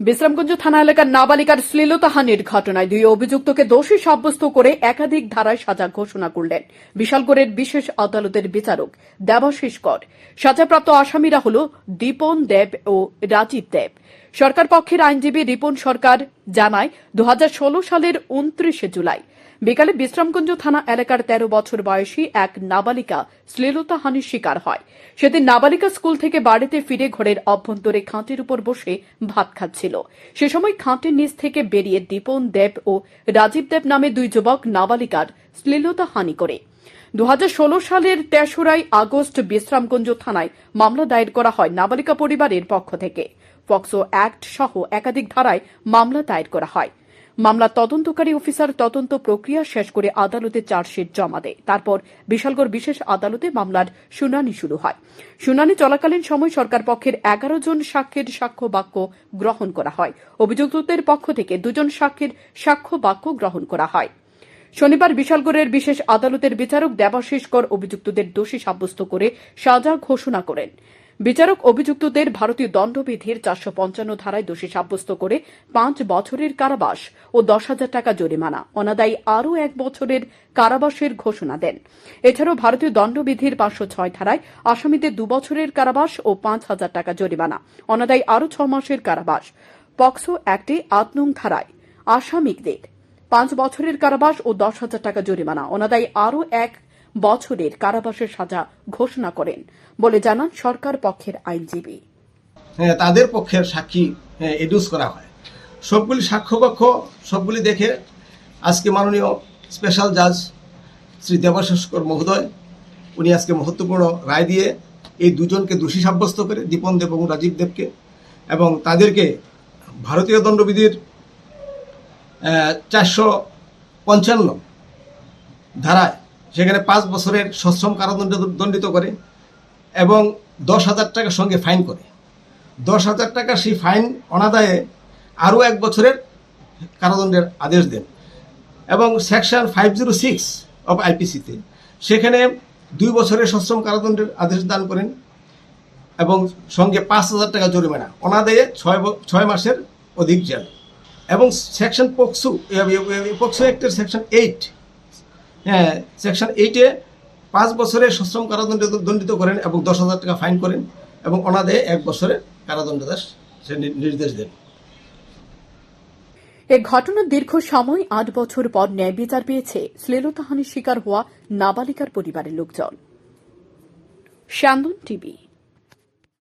বিশ্রামগঞ্জ থানা এলাকার নাবালিকার শ্লীলতাহানির ঘটনায় দুই অভিযুক্তকে দোষী সাব্যস্ত করে একাধিক ধারায় সাজা ঘোষণা করলেন। বিশালগড়ের বিশেষ আদালতের বিচারক দেবাশিস কর। সাজাপ্রাপ্ত আসামিরা হল দীপন দেব ও রাজীব দেব। সরকার পক্ষের আইনজীবী রিপন সরকার জানায় দু হাজার ষোলো সালের উনত্রিশে জুলাই বিকালে বিশ্রামগঞ্জ থানা এলাকার তেরো বছর বয়সী এক নাবালিকা শ্লীলতাহানির শিকার হয়। সেদিন নাবালিকা স্কুল থেকে বাড়িতে ফিরে ঘরের অভ্যন্তরে খাঁটের উপর বসে ভাত খাচ্ছিল। সে সময় খাঁটের নিচ থেকে বেরিয়ে দীপন দেব ও রাজীব দেব নামে দুই যুবক নাবালিকার শ্লীলতাহানি করে। দু হাজার ষোলো সালের তেসরাই আগস্ট বিশ্রামগঞ্জ থানায় মামলা দায়ের করা হয় নাবালিকা পরিবারের পক্ষ থেকে। ফক্সো অ্যাক্ট সহ একাধিক ধারায় মামলা দায়ের করা হয়। মামলার তদন্তকারী অফিসার তদন্ত প্রক্রিয়া শেষ করে আদালতে চার্জশিট জমা দেয়। তারপর বিশালগড় বিশেষ আদালতে মামলার শুনানি শুরু হয়। শুনানি চলাকালীন সময় সরকার পক্ষের এগারো জন সাক্ষীর সাক্ষ্য বাক্য গ্রহণ করা হয়। অভিযুক্তদের পক্ষ থেকে দুজন সাক্ষীর সাক্ষ্য বাক্য গ্রহণ করা হয়। শনিবার বিশালগড়ের বিশেষ আদালতের বিচারক দেবাশিস কর অভিযুক্তদের দোষী সাব্যস্ত করে সাজা ঘোষণা করেন। বিচারক অভিযুক্তদের ভারতীয় দণ্ডবিধির চারশো পঞ্চান্ন ধারায় দোষী সাব্যস্ত করে পাঁচ বছরের কারাবাস ও দশ হাজার টাকা জরিমানা। অনাদায়ী আরও এক বছরের কারাবাসের ঘোষণা দেন। এছাড়াও ভারতীয় দণ্ডবিধির পাঁচশো ছয় ধারায় আসামিদের দুবছরের কারাবাস ও পাঁচ হাজার টাকা জরিমানা। অনাদায়ী আরও ছ মাসের কারাবাস। পক্সো অ্যাক্টে আট নং ধারায় আসামিদের পাঁচ বছরের কারাবাস ও দশ হাজার টাকা জরিমানা। অনাদায়ী আরও এক বছরের কারাবাসের সাজা ঘোষণা করেন বলে জানান সরকার পক্ষের আইনজীবী। হ্যাঁ, তাদের পক্ষের সাক্ষী এডুস করা হয়। সবগুলি সাক্ষ্যপক্ষ সবগুলি দেখে আজকে মাননীয় স্পেশাল জাজ শ্রী দেবাশস্কর মহোদয় উনি আজকে মহত্বপূর্ণ রায় দিয়ে এই দুজনকে দোষী সাব্যস্ত করে দীপন দেব এবং রাজীব দেবকে এবং তাদেরকে ভারতীয় দণ্ডবিধির চারশো পঞ্চান্ন ধারায় সেখানে পাঁচ বছরের সশ্রম কারাদণ্ড দণ্ডিত করে এবং দশ হাজার টাকার সঙ্গে ফাইন করে। দশ হাজার টাকা সেই ফাইন অনাদায়ে আরও এক বছরের কারাদণ্ডের আদেশ দেন এবং section five zero six of আইপিসিতে সেখানে দুই বছরের সশ্রম কারাদণ্ডের আদেশ দান করেন এবং সঙ্গে পাঁচ হাজার টাকা জরিমানা। অনাদায়ে ছয় ছয় মাসের অধিক জেল এবং সেকশন পক্সু পক্সু অ্যাক্টের সেকশন এইট হ্যাঁ সেকশন এইটে পাঁচ বছরের সশ্রম কারাদণ্ড দণ্ডিত করেন এবং দশ হাজার টাকা ফাইন করেন এবং অনাদে এক বছরের কারাদণ্ডাদেশ সে নির্দেশ দেন। এ ঘটনার দীর্ঘ সময়, আট বছর পর ন্যায় বিচার পেয়েছে, শ্লীলতাহানির শিকার হওয়া নাবালিকার পরিবারের লোকজন। টিভি